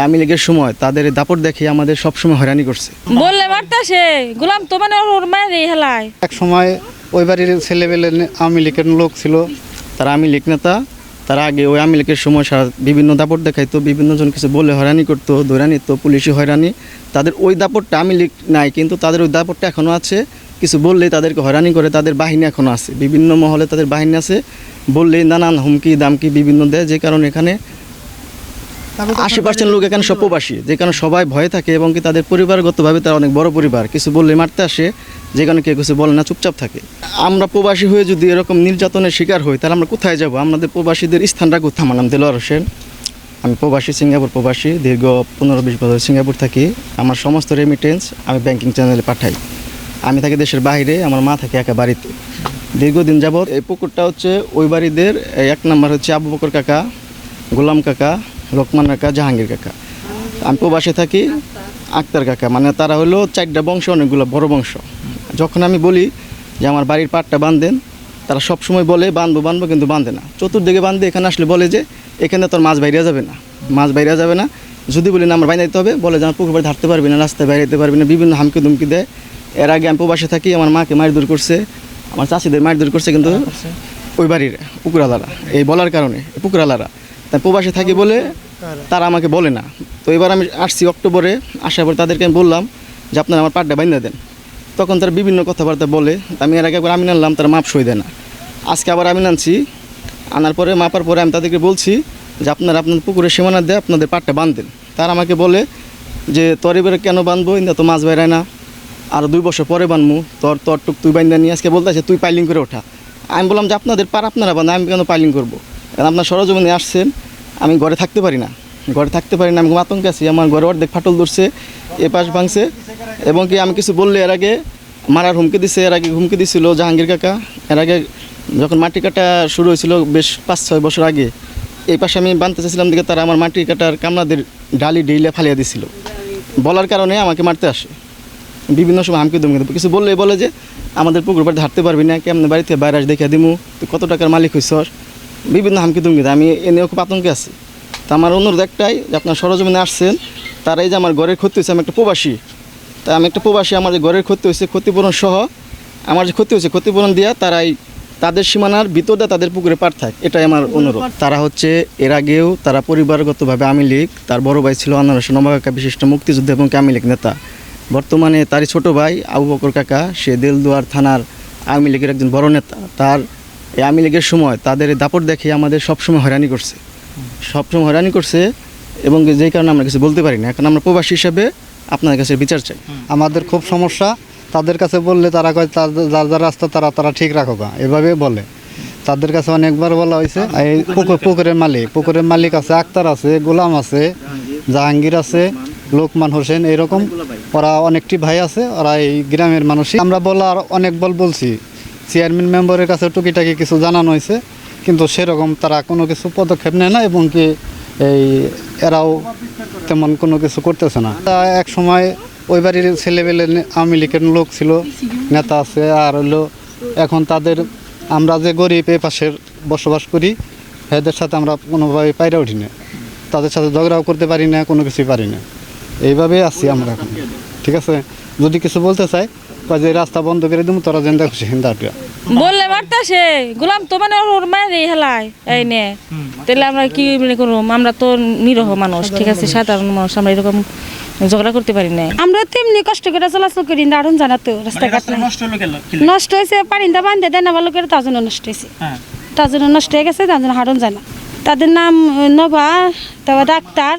আওয়ামী লীগের সময় তাদের দাপট দেখে আমাদের সবসময় হয়রানি করছে। বললে মারতাছে গোলাম তো মানে ওর মায়ের হেলায়। এক সময় ওই বাড়ির ছেলেবেলে আওয়ামী লীগের লোক ছিল। তারা আওয়ামী লীগ নেতা। তারা আগে ওই আওয়ামী লীগের সময় সারা বিভিন্ন দাপট দেখাইতো বিভিন্ন জন কিছু বলে হয়রানি করতো দৌড়ানি নিত পুলিশি হয়রানি। তাদের ওই দাপটটা আওয়ামী লীগ নাই কিন্তু তাদের ওই দাপটটা এখনও আছে। কিছু বললেই তাদেরকে হয়রানি করে তাদের বাহিনী এখনও আছে। বিভিন্ন মহলে তাদের বাহিনী আছে। বললেই নানান হুমকি দামকি বিভিন্ন দেয় যে কারণে এখানে আশি পার্সেন্ট লোক এখানে সব প্রবাসী যে কারণে সবাই ভয়ে থাকে এবং কি তাদের পরিবারগতভাবে তারা অনেক বড় পরিবার। কিছু বললে মারতে আসে যে কারণে কেউ কিছু বলে না চুপচাপ থাকে। আমরা প্রবাসী হয়ে যদি এরকম নির্যাতনের শিকার হই তাহলে আমরা কোথায় যাব? আমাদের প্রবাসীদের স্থানটা কোথায়? আমার নাম দেলোয়ার হোসেন। আমি প্রবাসী সিঙ্গাপুর প্রবাসী। দীর্ঘ পনেরো বিশ বছর সিঙ্গাপুর থাকি। আমার সমস্ত রেমিটেন্স আমি ব্যাংকিং চ্যানেলে পাঠাই। আমি থাকি দেশের বাইরে আমার মা থাকে একা বাড়িতে। দীর্ঘদিন যাবৎ এই পুকুরটা হচ্ছে ওই বাড়িদের এক নম্বর হচ্ছে আবু বকর কাকা গোলাম কাকা লোকমান কাকা জাহাঙ্গীর কাকা। আমি প্রবাসে থাকি আক্তার কাকা মানে তারা হলো চারটা বংশ অনেকগুলো বড় বংশ। যখন আমি বলি যে আমার বাড়ির পাটটা বাঁধেন তারা সবসময় বলে বাঁধবো বাঁধবো কিন্তু বাঁধে না। চতুর্দিকে বাঁধে এখানে আসলে বলে যে এখানে তোর মাছ বাইরে যাবে না মাছ বাইরে যাবে না। যদি বলি না আমার বাইরে দিতে হবে বলে যে আমার পুকুর বাড়ি হাঁটতে পারবি না রাস্তায় বাইরে যেতে পারবি না। বিভিন্ন হামকি দুমকি দেয়। এর আগে আমি প্রবাসে থাকি আমার মাকে মারধর করছে আমার চাষিদের মারধর করছে কিন্তু ওই বাড়ির পুকুরালারা এই বলার কারণে পুকুরালারা তাই প্রবাসে থাকি বলে তারা আমাকে বলে না। তো এবার আমি আসছি অক্টোবরে, আসার পর তাদেরকে আমি বললাম যে, আপনারা আমার পাটটা বাইন্দা দেন। তখন তারা বিভিন্ন কথাবার্তা বলে। আমি এর আগে একবার আমি আনলাম, তারা মাপ সই দেয় না। আজকে আবার আমি আনছি। আনার পরে, মাপার পরে আমি তাদেরকে বলছি যে, আপনারা আপনার পুকুরের সীমানা দিয়ে আপনাদের পাটটা বাঁধেন। তারা আমাকে বলে যে, তোর এবারে কেন বাঁধবো? ইন্দা তো মাছ বেড়ায় না। আর দুই বছর পরে বানমু তোর তোর টুক তুই বাইন্দা নিয়ে আজকে বলতেছে, তুই পাইলিং করে ওঠা। আমি বললাম যে, আপনাদের পার আপনারা বান আমি কেন পাইলিং করব? কারণ আপনার সরজমিনে আসছেন, আমি ঘরে থাকতে পারি না। ঘরে থাকতে পারি না, আমি খুব আতঙ্কে আছি, আমার ঘরে অর্ধেক ফাটল ধরছে, এ পাশ ভাঙছে। এবং কি আমি কিছু বললে এর আগে মারার হুমকি দিছে, এর আগে হুমকি দিছিল জাহাঙ্গীর কাকা। এর আগে যখন মাটি কাটা শুরু হয়েছিল বেশ পাঁচ, ছয় বছর আগে, এই পাশে আমি বানতে চাইছিলাম দিকে তারা আমার মাটি কাটার কামনাদের ডালি ডেইলে ফালিয়ে দিছিল। বলার কারণে আমাকে মারতে আসে। বিভিন্ন সময় হামকি দুমকি দেবো। কিছু বললে বলে যে, আমাদের পুকুর বাড়িতে হাঁটতে পারবি না, কেমন বাড়িতে বাইরে দেখে দিমু, তুই কত টাকার মালিক হইছস? বিভিন্ন হামকি দুমকি আমি এ নিয়েও খুব আতঙ্কে আছি। তা আমার অনুরোধ একটাই যে আপনার সরজমিনে আসছেন, তারা এই যে আমার ঘরের ক্ষতি হয়েছে, আমি একটা প্রবাসী। তা আমি একটা প্রবাসী, আমার যে ঘরের ক্ষতি হয়েছে, ক্ষতিপূরণ সহ আমার যে ক্ষতি হয়েছে, ক্ষতিপূরণ দিয়া তারাই তাদের সীমানার ভিতর দিয়ে তাদের পুকুরে পার থাক, এটাই আমার অনুরোধ। তারা হচ্ছে এর আগেও তারা পরিবারগতভাবে আমি লীগ, তার বড় ভাই ছিল আনারস নবাকাকা বিশিষ্ট মুক্তিযুদ্ধ এবং আওয়ামী লীগ নেতা। বর্তমানে তারই ছোট ভাই আবু বকর কাকা, সে দেলদুয়ার থানার আওয়ামী লীগের একজন বড় নেতা। তার এই আওয়ামী লীগের সময় তাদের দাপট দেখে আমাদের সবসময় হয়রানি করছে। সবসময় হয়রানি করছে এবং যেই কারণে আমরা কিছু বলতে পারি না। এখন আমরা প্রবাসী হিসাবে আপনাদের কাছে বিচার চাই। আমাদের খুব সমস্যা। তাদের কাছে বললে তারা কয় যার যার রাস্তা তারা তারা ঠিক রাখো গা এভাবে বলে। তাদের কাছে অনেকবার বলা হয়েছে এই পুকুর পুকুরের মালিক। পুকুরের মালিক আছে আক্তার আছে গোলাম আছে জাহাঙ্গীর আছে লোকমান হোসেন এরকম। ওরা অনেকটি ভাই আছে ওরা এই গ্রামের মানুষই। আমরা বলার অনেক বল বলছি। চেয়ারম্যান মেম্বারের কাছে টুকিটাকি কিছু জানানো হয়েছে, কিন্তু সেরকম তারা কোনো কিছু পদক্ষেপ নেয় না এবং কি এই এরাও তেমন কোনো কিছু করতেছে না। তা এক সময় ওই বাড়ির ছেলেবেলে আওয়ামী লীগের লোক ছিল, নেতা আছে, আর হলো এখন তাদের আমরা যে গরিব এই পাশের বসবাস করি, এদের সাথে আমরা কোনোভাবে পাইরা উঠি না। তাদের সাথে ঝগড়াও করতে পারি না, কোনো কিছুই পারি না। এইভাবে আছি আমরা এখন। ঠিক আছে? যদি কিছু বলতে চাই কয় যে রাস্তা বন্ধ করে দিব তোরা জেন্দা খুশি হিন্দা বললে মারতাছে গোলাম তো মানে ওর মায়ের হেলায় এই নে। তাহলে আমরা কি মনে করুম আমরা তো নিরহ মানুষ ঠিক আছে? সাধারণ মানুষ আমরা এরকম ঝগড়া করতে পারি না আমরা তেমনি কষ্ট করে চলাচল করি দারুণ জানা তো রাস্তাঘাট নষ্ট হলো কেন? নষ্ট হয়েছে পানিটা বান্ধে দেয় না ভালো করে তার জন্য নষ্ট হয়েছে। হ্যাঁ। তার জন্য নষ্ট হয়ে গেছে তার জন্য হারণ জানা। তাদের নাম নভা তারপর ডাক্তার।